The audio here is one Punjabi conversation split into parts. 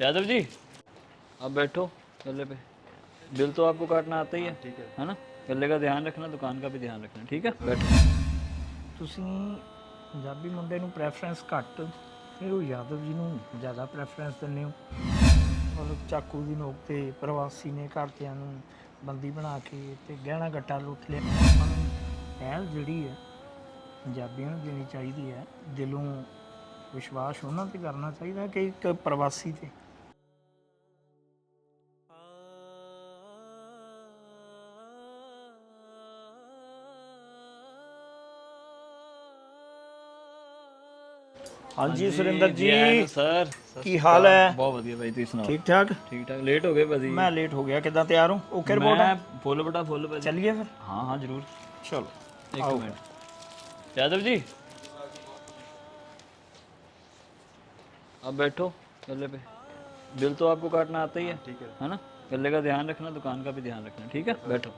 यादव जी आप बैठो गले पे बिल तो आपको काटना आता ही है ठीक है है ना गले का ध्यान रखना दुकान का भी ध्यान रखना ठीक है बैठो ਤੁਸੀਂ ਪੰਜਾਬੀ ਮੁੰਡੇ ਨੂੰ ਪ੍ਰੈਫਰੈਂਸ ਘੱਟ ਫਿਰ ਉਹ ਯਾਦਵ ਜੀ ਨੂੰ ਜ਼ਿਆਦਾ ਪ੍ਰੈਫਰੈਂਸ ਦਿੰਦੇ ਹੋ ਮਤਲਬ ਚਾਕੂ ਦੀ ਨੋਕ ਤੇ ਪ੍ਰਵਾਸੀ ਨੇ ਘਰਦਿਆਂ ਨੂੰ ਬੰਦੀ ਬਣਾ ਕੇ ਤੇ ਗਹਿਣਾ ਗੱਟਾ ਲੁੱਟ ਲਿਆ ਆਪਾਂ ਨੂੰ ਪਹਿਲ ਜਿਹੜੀ ਹੈ ਪੰਜਾਬੀਆਂ ਨੂੰ ਦੇਣੀ ਚਾਹੀਦੀ ਹੈ ਦਿਲੋਂ ਵਿਸ਼ਵਾਸ ਉਹਨਾਂ ਤੇ ਕਰਨਾ ਚਾਹੀਦਾ ਕਿ ਇੱਕ ਪ੍ਰਵਾਸੀ ਤੇ ਹਾਂਜੀ ਸੁਰਿੰਦਰ ਜੀ सर ਕੀ ਹਾਲ ਹੈ बहुत बढ़िया भाई तुम सुनाओ ਠੀਕ ਠਾਕ ठीक ठाक लेट हो गए भाजी ਮੈਂ ਲੇਟ ਹੋ ਗਿਆ ਕਿਦਾਂ ਤਿਆਰ ਹੋ ਓਕੇ ਰਿਪੋਰਟ मैं फुल बटा फुल भाजी ਚੱਲੀਏ ਫਿਰ हाँ हाँ जरूर ਚਲੋ एक मिनट यादव जी आप बैठो गले पे बिल तो आपको काटना आता ही है ठीक है है ना गले का ध्यान रखना दुकान का भी ध्यान रखना ठीक है बैठो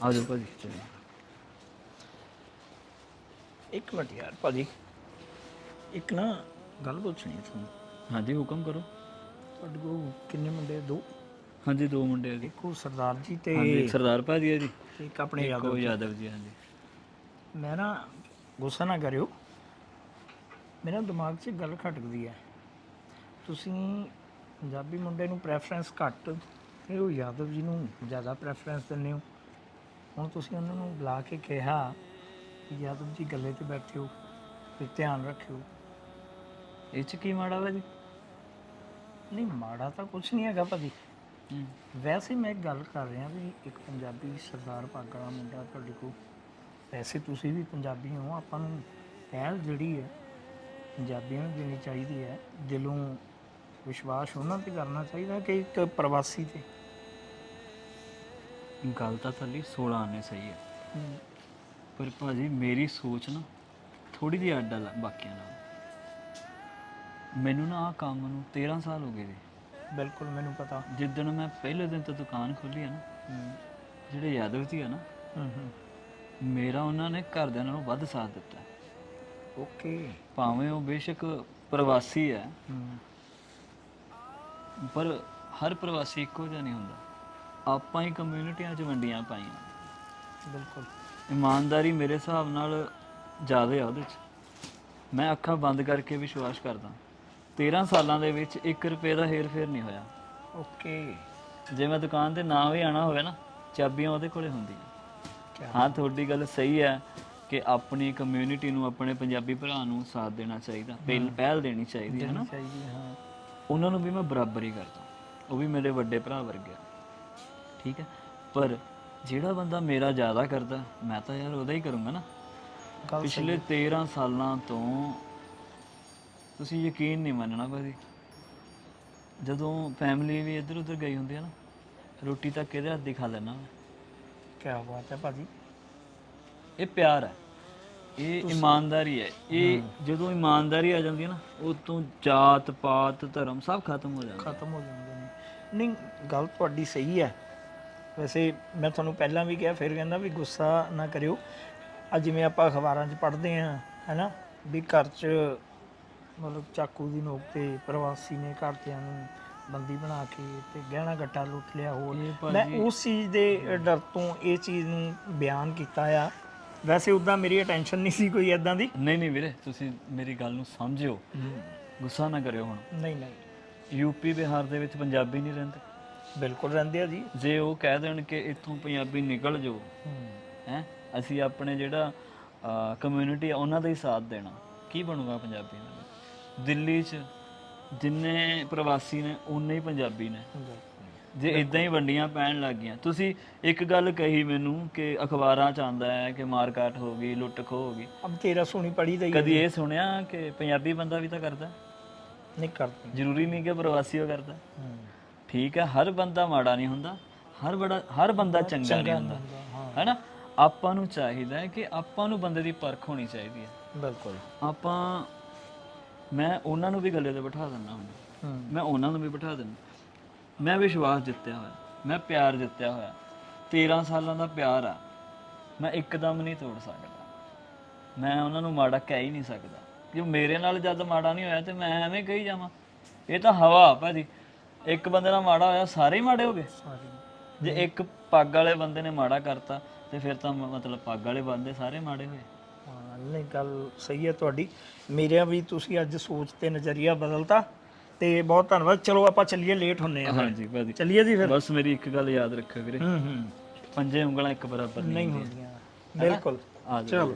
आ जाओ भाजी चलिए ਇੱਕ ਮਿੰਟ ਯਾਰ ਭਾਜੀ। ਇੱਕ ਨਾ ਗੱਲ ਪੁੱਛਣੀ ਸੀ ਹਾਂਜੀ ਹੁਕਮ ਕਰੋ। ਤੁਹਾਡੇ ਕੋਲ ਕਿੰਨੇ ਮੁੰਡੇ ਦੋ। ਹਾਂਜੀ ਦੋ ਮੁੰਡੇ ਜੀ। ਇੱਕ ਸਰਦਾਰ ਜੀ ਤੇ ਹਾਂਜੀ ਸਰਦਾਰ ਭਾਜੀ ਆ ਜੀ। ਇੱਕ ਆਪਣੇ ਯਾਦਵ ਜੀ। ਹਾਂਜੀ। ਮੈਂ ਨਾ ਗੁੱਸਾ ਨਾ ਕਰਿਓ। ਮੇਰਾ ਦਿਮਾਗ 'ਚ ਗੱਲ ਖਟਕਦੀ ਹੈ ਤੁਸੀਂ ਪੰਜਾਬੀ ਮੁੰਡੇ ਨੂੰ ਪ੍ਰੈਫਰੈਂਸ ਘੱਟ ਤੇ ਉਹ ਯਾਦਵ ਜੀ ਨੂੰ ਜ਼ਿਆਦਾ ਪ੍ਰੈਫਰੈਂਸ ਦਿੰਦੇ ਹੋ। ਹੁਣ ਤੁਸੀਂ ਉਹਨਾਂ ਨੂੰ ਬੁਲਾ ਕੇ ਕਿਹਾ ਕਿ ਯਾਦਵ ਜੀ ਗੱਲੇ ਤੇ ਬੈਠੇ ਹੋ ਤੇ ਧਿਆਨ ਰੱਖਿਓ। ਇਹ ਚ ਕੀ ਮਾੜਾ ਵਾ ਜੀ? ਨਹੀਂ ਮਾੜਾ ਤਾਂ ਕੁਝ ਨਹੀਂ ਹੈਗਾ ਭਾਜੀ। ਵੈਸੇ ਮੈਂ ਗੱਲ ਕਰ ਰਿਹਾ ਵੀ ਇੱਕ ਪੰਜਾਬੀ ਸਰਦਾਰ ਵਾਲਾ ਮੁੰਡਾ ਤੁਹਾਡੇ ਕੋਲ। ਵੈਸੇ ਤੁਸੀਂ ਵੀ ਪੰਜਾਬੀ ਹੋ ਆਪਾਂ ਨੂੰ ਪਹਿਲ ਜਿਹੜੀ ਹੈ ਪੰਜਾਬੀਆਂ ਨੂੰ ਦੇਣੀ ਚਾਹੀਦੀ ਹੈ। ਦਿਲੋਂ ਵਿਸ਼ਵਾਸ ਉਹਨਾਂ ਤੇ ਕਰਨਾ ਚਾਹੀਦਾ ਕਿ ਇੱਕ ਪ੍ਰਵਾਸੀ ਤੇ? ਗੱਲ ਤਾਂ ਥੱਲੀ 16 ਆਨੇ ਸਹੀ ਹੈ। ਪਰ ਭਾਜੀ ਮੇਰੀ ਸੋਚ ਨਾ ਥੋੜੀ ਜਿਹੀ ਅੱਡ ਆ ਲ- ਬਾਕੀਆਂ ਨਾਲ। ਮੈਨੂੰ ਨਾ ਆ ਕੰਮ ਨੂੰ 13 ਸਾਲ ਹੋ ਗਏ ਜੀ। ਬਿਲਕੁਲ ਮੈਨੂੰ ਪਤਾ। ਜਿੱਦਣ ਮੈਂ ਪਹਿਲੇ ਦਿਨ ਤੋਂ ਦੁਕਾਨ ਖੋਲੀ ਹੈ ਨਾ ਜਿਹੜੇ ਯਾਦਵ ਜੀ ਆ ਨਾ ਹੂੰ ਹੂੰ। ਮੇਰਾ ਉਹਨਾਂ ਨੇ ਘਰਦਿਆਂ ਨਾਲੋਂ ਵੱਧ ਸਾਥ ਦਿੱਤਾ। ਓਕੇ। ਭਾਵੇਂ ਉਹ ਬੇਸ਼ੱਕ ਪ੍ਰਵਾਸੀ ਹੈ ਹੂੰ। ਪਰ ਹਰ ਪ੍ਰਵਾਸੀ ਇੱਕੋ ਜਿਹਾ ਨਹੀਂ ਹੁੰਦਾ। ਆਪਾਂ ਹੀ ਕਮਿਊਨਿਟੀਆਂ 'ਚ ਵੰਡੀਆਂ ਪਾਈਆਂ। ਬਿਲਕੁਲ। ਇਮਾਨਦਾਰੀ ਮੇਰੇ ਹਿਸਾਬ ਨਾਲ ਜ਼ਿਆਦਾ ਆ ਉਹਦੇ 'ਚ। ਮੈਂ ਅੱਖਾਂ ਬੰਦ ਕਰਕੇ ਵਿਸ਼ਵਾਸ ਕਰਦਾ। 13 ਸਾਲਾਂ ਦੇ ਵਿੱਚ 1 ਰੁਪਏ ਦਾ ਹੇਰ ਫੇਰ ਨਹੀਂ ਹੋਇਆ। ਓਕੇ। ਜੇ ਮੈਂ ਦੁਕਾਨ ਤੇ ਨਾ ਵੀ ਆਣਾ ਹੋਵੇ ਨਾ ਚਾਬੀਆਂ ਉਹਦੇ ਕੋਲੇ ਹੁੰਦੀਆਂ। ਹਾਂ ਤੁਹਾਡੀ ਗੱਲ ਸਹੀ ਹੈ ਕਿ ਆਪਣੀ ਕਮਿਊਨਿਟੀ ਨੂੰ ਆਪਣੇ ਪੰਜਾਬੀ ਭਰਾ ਨੂੰ ਸਾਥ ਦੇਣਾ ਚਾਹੀਦਾ ਪਹਿਲ ਪਹਿਲ ਦੇਣੀ ਚਾਹੀਦੀ ਹੈ ਨਾ। ਚਾਹੀਦੀ ਹੈ, ਹਾਂ। ਉਹਨਾਂ ਨੂੰ ਵੀ ਮੈਂ ਬਰਾਬਰ ਹੀ ਕਰਦਾ। ਉਹ ਵੀ ਮੇਰੇ ਵੱਡੇ ਭਰਾ ਵਰਗੇ। ਠੀਕ ਹੈ? ਪਰ ਜਿਹੜਾ ਬੰਦਾ ਮੇਰਾ ਜ਼ਿਆਦਾ ਕਰਦਾ ਮੈਂ ਤਾਂ ਯਾਰ ਉਹਦਾ ਹੀ ਕਰੂੰਗਾ ਨਾ। ਗੱਲ ਪਿਛਲੇ 13 ਸਾਲਾਂ ਤੋਂ ਤੁਸੀਂ ਯਕੀਨ ਨਹੀਂ ਮੰਨਣਾ ਭਾਜੀ ਜਦੋਂ ਫੈਮਿਲੀ ਵੀ ਇੱਧਰ ਉੱਧਰ ਗਈ ਹੁੰਦੀ ਹੈ ਨਾ ਰੋਟੀ ਤਾਂ ਕਿਹਦੇ ਹੱਥ ਦੀ ਖਾ ਲੈਣਾ ਕੀ ਬਾਤ ਹੈ ਭਾਜੀ। ਇਹ ਪਿਆਰ ਹੈ। ਇਹ ਇਮਾਨਦਾਰੀ ਹੈ। ਇਹ ਜਦੋਂ ਇਮਾਨਦਾਰੀ ਆ ਜਾਂਦੀ ਹੈ ਨਾ ਉਹ ਤੋਂ ਜਾਤ ਪਾਤ ਧਰਮ ਸਭ ਖਤਮ ਹੋ ਜਾਂਦਾ ਖਤਮ ਹੋ ਜਾਂਦੇ ਨੇ। ਨਹੀਂ ਗੱਲ ਤੁਹਾਡੀ ਸਹੀ ਹੈ। ਵੈਸੇ ਮੈਂ ਤੁਹਾਨੂੰ ਪਹਿਲਾਂ ਵੀ ਕਿਹਾ ਫਿਰ ਕਹਿੰਦਾ ਵੀ ਗੁੱਸਾ ਨਾ ਕਰਿਓ। ਆ ਜਿਵੇਂ ਆਪਾਂ ਅਖਬਾਰਾਂ 'ਚ ਪੜ੍ਹਦੇ ਆ ਹੈਨਾ ਵੀ ਘਰ 'ਚ ਮਤਲਬ ਚਾਕੂ ਦੀ ਨੋਕ ਤੇ ਪ੍ਰਵਾਸੀ ਨੇ ਘਰਦਿਆਂ ਨੂੰ ਬੰਦੀ ਬਣਾ ਕੇ ਤੇ ਗਹਿਣਾ ਗੱਟਾ ਲੁੱਟ ਲਿਆ ਹੋਰ। ਮੈਂ ਉਸ ਚੀਜ਼ ਦੇ ਡਰ ਤੋਂ ਇਹ ਚੀਜ਼ ਨੂੰ ਬਿਆਨ ਕੀਤਾ ਆ। ਵੈਸੇ ਉਦਾਂ ਮੇਰੀ ਅਟੈਂਸ਼ਨ ਨਹੀਂ ਸੀ ਕੋਈ ਐਦਾਂ ਦੀ। ਨਹੀਂ ਨਹੀਂ ਵੀਰੇ ਤੁਸੀਂ ਮੇਰੀ ਗੱਲ ਨੂੰ ਸਮਝਿਓ। ਗੁੱਸਾ ਨਾ ਕਰਿਓ ਹੁਣ। ਨਹੀਂ ਨਹੀਂ। ਯੂਪੀ ਬਿਹਾਰ ਦੇ ਵਿੱਚ ਪੰਜਾਬੀ ਨਹੀਂ ਰਹਿੰਦੇ। ਬਿਲਕੁਲ ਰਹਿੰਦੇ ਆ ਜੀ। ਜੇ ਉਹ ਕਹਿ ਦੇਣ ਕਿ ਇੱਥੋਂ ਪੰਜਾਬੀ ਨਿਕਲ ਜਾਓ ਹੈ ਅਸੀਂ ਆਪਣੇ ਜਿਹੜਾ ਕਮਿਊਨਿਟੀ ਆ ਉਹਨਾਂ ਦਾ ਹੀ ਸਾਥ ਦੇਣਾ। ਕੀ ਬਣੂਗਾ ਪੰਜਾਬੀਆਂ ਦਾ ਦਿੱਲੀ 'ਚ ਜਿੰਨੇ ਪ੍ਰਵਾਸੀ ਨੇ ਉਨੇ ਹੀ ਪੰਜਾਬੀ ਨੇ। ਜੇ ਇਦਾਂ ਹੀ ਵੰਡੀਆਂ ਪੈਣ ਲੱਗ ਗਈਆਂ। ਤੁਸੀਂ ਇੱਕ ਗੱਲ ਕਹੀ ਮੈਨੂੰ ਕਿ ਅਖਬਾਰਾਂ 'ਚ ਆਉਂਦਾ ਹੈ ਕਿ ਮਾਰਕਾਟ ਹੋ ਗਈ ਲੁੱਟ ਖੋਹ ਹੋ ਗਈ। ਅਬ ਤੇਰਾ ਸੋਣੀ ਪੜੀ ਦਾ ਹੀ ਕਦੀ ਇਹ ਸੁਣਿਆ ਕਿ ਪੰਜਾਬੀ ਬੰਦਾ ਵੀ ਤਾਂ ਕਰਦਾ? ਨਹੀਂ ਕਰਦੀ। ਜ਼ਰੂਰੀ ਨਹੀਂ ਕਿ ਪ੍ਰਵਾਸੀ ਉਹ ਕਰਦਾ। ਠੀਕ ਹੈ ਹਰ ਬੰਦਾ ਮਾੜਾ ਨਹੀਂ ਹੁੰਦਾ ਹਰ ਬੜਾ ਹਰ ਬੰਦਾ ਚੰਗਾ ਨਹੀਂ ਹੁੰਦਾ। ਹਾਂ। ਹੈਨਾ? ਆਪਾਂ ਨੂੰ ਚਾਹੀਦਾ ਹੈ ਕਿ ਆਪਾਂ ਨੂੰ ਬੰਦੇ ਦੀ ਪਰਖ ਹੋਣੀ ਚਾਹੀਦੀ ਹੈ। ਬਿਲਕੁਲ। ਆਪਾਂ ਮੈਂ ਉਹਨਾਂ ਨੂੰ ਵੀ ਗੱਲੇ ਤੇ ਬਿਠਾ ਦਿੰਦਾ ਹੁਣ ਹੂੰ। ਮੈਂ ਉਹਨਾਂ ਨੂੰ ਵੀ ਬਿਠਾ ਦਿੰਦਾ। ਮੈਂ ਵਿਸ਼ਵਾਸ ਜਿੱਤਿਆ ਹੋਇਆ। ਮੈਂ ਪਿਆਰ ਜਿੱਤਿਆ ਹੋਇਆ। 13 ਸਾਲਾਂ ਦਾ ਪਿਆਰ ਆ। ਮੈਂ ਇੱਕਦਮ ਨਹੀਂ ਤੋੜ ਸਕਦਾ। ਮੈਂ ਉਹਨਾਂ ਨੂੰ ਮਾੜਾ ਕਹਿ ਹੀ ਨਹੀਂ ਸਕਦਾ। ਕਿ ਮੇਰੇ ਨਾਲ ਜਦ ਮਾੜਾ ਨਹੀਂ ਹੋਇਆ ਤੇ ਮੈਂ ਐਵੇਂ ਕਹੀ ਜਾਵਾਂ। ਇਹ ਤਾਂ ਹਵਾ ਭਾਜੀ। ਇੱਕ ਬੰਦੇ ਨਾਲ ਮਾੜਾ ਹੋਇਆ ਸਾਰੇ ਹੀ ਮਾੜੇ ਹੋ ਗਏ? ਸਾਰੀ ਜੇ ਇੱਕ ਪੱਗ ਵਾਲੇ ਬੰਦੇ ਨੇ ਮਾੜਾ ਕਰਤਾ ਤੇ ਫਿਰ ਤਾਂ ਮ- ਮਤਲਬ ਪੱਗ ਵਾਲੇ ਬੰਦੇ ਸਾਰੇ ਮਾੜੇ ਹੋਏ? ਹਾਂ ਨਹੀਂ ਗੱਲ ਸਹੀ ਹੈ ਤੁਹਾਡੀ। ਮੇਰਿਆਂ ਵੀ ਤੁਸੀਂ ਅੱਜ ਸੋਚ ਤੇ ਨਜ਼ਰੀਆ ਬਦਲਤਾ ਤੇ ਬਹੁਤ ਧੰਨਵਾਦ। ਚਲੋ ਆਪਾਂ ਚੱਲੀਏ ਲੇਟ ਹੁੰਨੇ ਆ ਹਾਂਜੀ ਭਾਜੀ। ਚੱਲੀਏ ਜੀ ਫਿਰ। ਬਸ ਮੇਰੀ ਇੱਕ ਗੱਲ ਯਾਦ ਰੱਖਿਓ ਵੀਰੇ। ਹੂੰ ਹੂੰ। ਪੰਜੇ ਉਂਗਲਾਂ ਇੱਕ ਬਰਾਬਰ ਨਹੀਂ ਨਹੀਂ ਹੁੰਦੀਆਂ। ਬਿਲਕੁਲ। ਆ ਜਾਓ। ਚਲੋ।